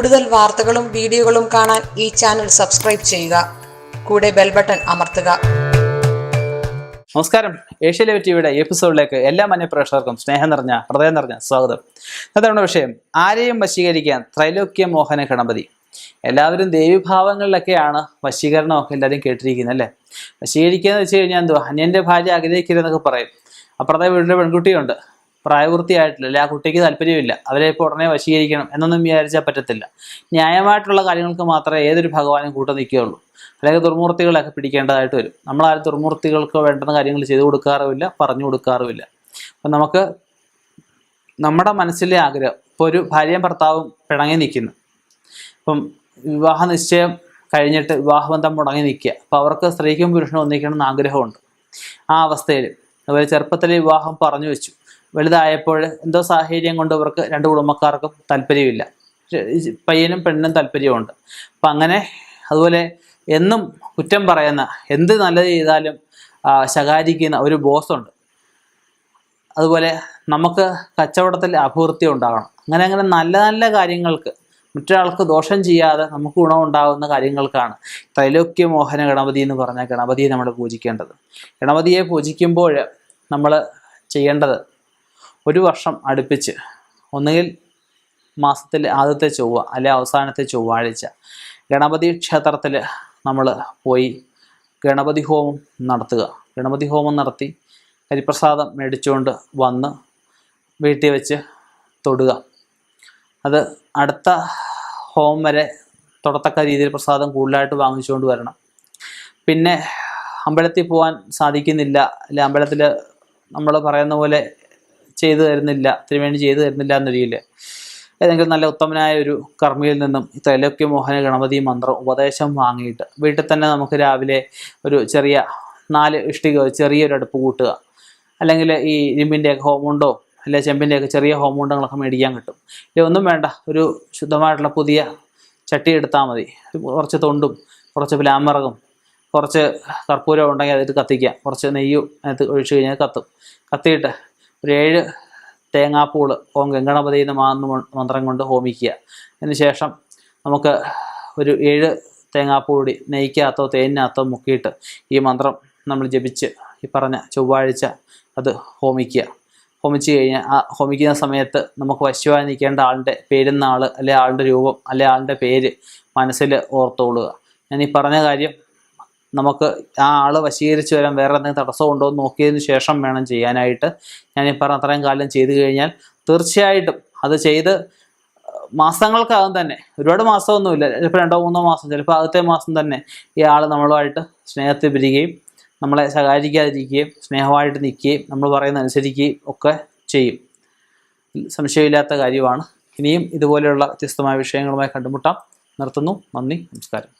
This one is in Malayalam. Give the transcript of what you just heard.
കൂടുതൽ വാർത്തകളും വീഡിയോകളും കാണാൻ ഈ ചാനൽ സബ്സ്ക്രൈബ് ചെയ്യുക. കൂടെ ബെൽ ബട്ടൺ അമർത്തുക. നമസ്കാരം. ഏഷ്യ ലൈവ് ടിവിയുടെ എപ്പിസോഡിലേക്ക് എല്ലാ മന്യപ്രേക്ഷകർക്കും സ്നേഹം നിറഞ്ഞ ഹൃദയം നിറഞ്ഞ സ്വാഗതം. നമ്മുടെ വിഷയം ആരെയും വശീകരിക്കാൻ ത്രൈലോക്യ മോഹന ഗണപതി. എല്ലാവരും ദേവീഭാവങ്ങളിലൊക്കെയാണ് വശീകരണമൊക്കെ എല്ലാവരും കേട്ടിരിക്കുന്നത് അല്ലേ? വശീകരിക്കുക എന്ന് വെച്ച് കഴിഞ്ഞാൽ എന്തുവാ? അന്യന്റെ ഭാര്യ ആഗ്രഹിക്കരുതെന്നൊക്കെ പറയും. അപ്പുറത്തെ വീട്ടിലെ പെൺകുട്ടിയുണ്ട്. പ്രായപൂർത്തിയായിട്ടില്ല അല്ലെ? ആ കുട്ടിക്ക് താല്പര്യമില്ല. അവരെ ഇപ്പോൾ ഉടനെ വശീകരിക്കണം എന്നൊന്നും വിചാരിച്ചാൽ പറ്റത്തില്ല. ന്യായമായിട്ടുള്ള കാര്യങ്ങൾക്ക് മാത്രമേ ഏതൊരു ഭഗവാനും കൂട്ടം നിൽക്കുകയുള്ളൂ. അല്ലെങ്കിൽ ദുർമൂർത്തികളൊക്കെ പിടിക്കേണ്ടതായിട്ട് വരും. നമ്മളാരും ദുർമൂർത്തികൾക്ക് വേണ്ടുന്ന കാര്യങ്ങൾ ചെയ്തു കൊടുക്കാറുമില്ല പറഞ്ഞു കൊടുക്കാറുമില്ല. അപ്പം നമുക്ക് നമ്മുടെ മനസ്സിലെ ആഗ്രഹം ഇപ്പോൾ ഒരു ഭാര്യയും ഭർത്താവും പിണങ്ങി നിൽക്കുന്നു. അപ്പം വിവാഹ നിശ്ചയം കഴിഞ്ഞിട്ട് വിവാഹബന്ധം മുടങ്ങി നിൽക്കുക. അപ്പോൾ അവർക്ക് സ്ത്രീക്കും പുരുഷനും ഒന്നിക്കണം എന്ന് ആഗ്രഹമുണ്ട്. ആ അവസ്ഥയിൽ അതുപോലെ ചെറുപ്പത്തിലെ വിവാഹം പറഞ്ഞു വെച്ചു. വലുതായപ്പോൾ എന്തോ സാഹചര്യം കൊണ്ട് ഇവർക്ക് രണ്ട് കുടുംബക്കാർക്കും താല്പര്യമില്ല. പയ്യനും പെണ്ണിനും താല്പര്യമുണ്ട്. അപ്പം അങ്ങനെ അതുപോലെ എന്നും കുറ്റം പറയുന്ന എന്ത് നല്ലത് ചെയ്താലും ശകാരിക്കുന്ന ഒരു ബോസുണ്ട്. അതുപോലെ നമുക്ക് കച്ചവടത്തിൽ അഭിവൃദ്ധി ഉണ്ടാകണം. അങ്ങനെ അങ്ങനെ നല്ല നല്ല കാര്യങ്ങൾക്ക് മറ്റൊരാൾക്ക് ദോഷം ചെയ്യാതെ നമുക്ക് ഗുണമുണ്ടാകുന്ന കാര്യങ്ങൾക്കാണ് ത്രൈലോക്യ മോഹന ഗണപതി എന്ന് പറഞ്ഞ ഗണപതിയെ നമ്മൾ പൂജിക്കേണ്ടത്. ഗണപതിയെ പൂജിക്കുമ്പോൾ നമ്മൾ ചെയ്യേണ്ടത് ഒരു വർഷം അടുപ്പിച്ച്. ഒന്നുകിൽ മാസത്തിലെ ആദ്യത്തെ ചൊവ്വ അല്ലെ അവസാനത്തെ ചൊവ്വാഴ്ച ഗണപതി ക്ഷേത്രത്തിൽ നമ്മൾ പോയി ഗണപതി ഹോമം നടത്തുക. ഗണപതി ഹോമം നടത്തി ഹരിപ്രസാദം മേടിച്ചുകൊണ്ട് വന്ന് വീട്ടിൽ വെച്ച് തൊടുക. അത് അടുത്ത ഹോമം വരെ തുടത്തക്ക രീതിയിൽ പ്രസാദം കൂടുതലായിട്ട് വാങ്ങിച്ചുകൊണ്ട് വരണം. പിന്നെ അമ്പലത്തിൽ പോകാൻ സാധിക്കുന്നില്ല. അല്ലെ അമ്പലത്തിൽ നമ്മൾ പറയുന്ന പോലെ ചെയ്തു തരുന്നില്ല തിരുവേണ്ടി ചെയ്തു തരുന്നില്ല എന്ന രീതിയിൽ ഏതെങ്കിലും നല്ല ഉത്തമനായ ഒരു കർമ്മിയിൽ നിന്നും ത്രൈലോക്യ മോഹന ഗണപതി മന്ത്രം ഉപദേശം വാങ്ങിയിട്ട് വീട്ടിൽ തന്നെ നമുക്ക് രാവിലെ ഒരു ചെറിയ നാല് ഇഷ്ടിക ചെറിയൊരു അടുപ്പ് കൂട്ടുക. അല്ലെങ്കിൽ ഈ ഇരുമ്പിന്റെയൊക്കെ ഹോമുണ്ടോ അല്ലെ ചെമ്പിന്റെയൊക്കെ ചെറിയ ഹോമുണ്ടങ്ങളൊക്കെ മേടിക്കാൻ കിട്ടും. ഇല്ല ഒന്നും വേണ്ട. ഒരു ശുദ്ധമായിട്ടുള്ള പുതിയ ചട്ടി എടുത്താൽ മതി. കുറച്ച് തൊണ്ടും കുറച്ച് പ്ലാമറകും കുറച്ച് കർപ്പൂരം ഉണ്ടെങ്കിൽ അതിട്ട് കത്തിക്കാം കുറച്ച് നെയ്യും അതിനകത്ത് ഒഴിച്ചു കഴിഞ്ഞാൽ കത്തും. കത്തിയിട്ട് ഒരു ഏഴ് തേങ്ങാപ്പൂൾ ഓം ഗംഗണപതി എന്ന് മന്ത്രം കൊണ്ട് ഹോമിക്കുക. അതിനുശേഷം നമുക്ക് ഒരു ഏഴ് തേങ്ങാപ്പൂടി നെയ്ക്കകത്തോ തേനിനകത്തോ മുക്കിയിട്ട് ഈ മന്ത്രം നമ്മൾ ജപിച്ച് ഈ പറഞ്ഞ ചൊവ്വാഴ്ച അത് ഹോമിക്കുക. ഹോമിച്ച് കഴിഞ്ഞാൽ ആ ഹോമിക്കുന്ന സമയത്ത് നമുക്ക് വശ്യമായി നിൽക്കേണ്ട ആളുടെ പേരുന്ന ആൾ അല്ലെ ആളുടെ രൂപം അല്ലെ ആളുടെ പേര് മനസ്സിൽ ഓർത്തോളുക ഞാൻ ഈ പറഞ്ഞ കാര്യം നമുക്ക് ആ ആൾ വശീകരിച്ച് വരാൻ വേറെ എന്തെങ്കിലും തടസ്സമുണ്ടോ എന്ന് നോക്കിയതിന് ശേഷം വേണം ചെയ്യാനായിട്ട്. ഞാൻ ഈ പറഞ്ഞ അത്രയും കാലം ചെയ്തു കഴിഞ്ഞാൽ തീർച്ചയായിട്ടും അത് ചെയ്ത് മാസങ്ങൾക്കകം തന്നെ ഒരുപാട് മാസമൊന്നുമില്ല ചിലപ്പോൾ രണ്ടോ മൂന്നോ മാസം ചിലപ്പോൾ ആദ്യത്തെ മാസം തന്നെ ഈ ആൾ നമ്മളുമായിട്ട് സ്നേഹത്തിൽ പിരികയും നമ്മളെ സഹായിക്കാതിരിക്കുകയും സ്നേഹമായിട്ട് നിൽക്കുകയും നമ്മൾ പറയുന്ന അനുസരിക്കുകയും ഒക്കെ ചെയ്യും. സംശയമില്ലാത്ത കാര്യമാണ്. ഇനിയും ഇതുപോലെയുള്ള വ്യത്യസ്തമായ വിഷയങ്ങളുമായി കണ്ടുമുട്ടാം. നിർത്തുന്നു. നന്ദി. നമസ്കാരം.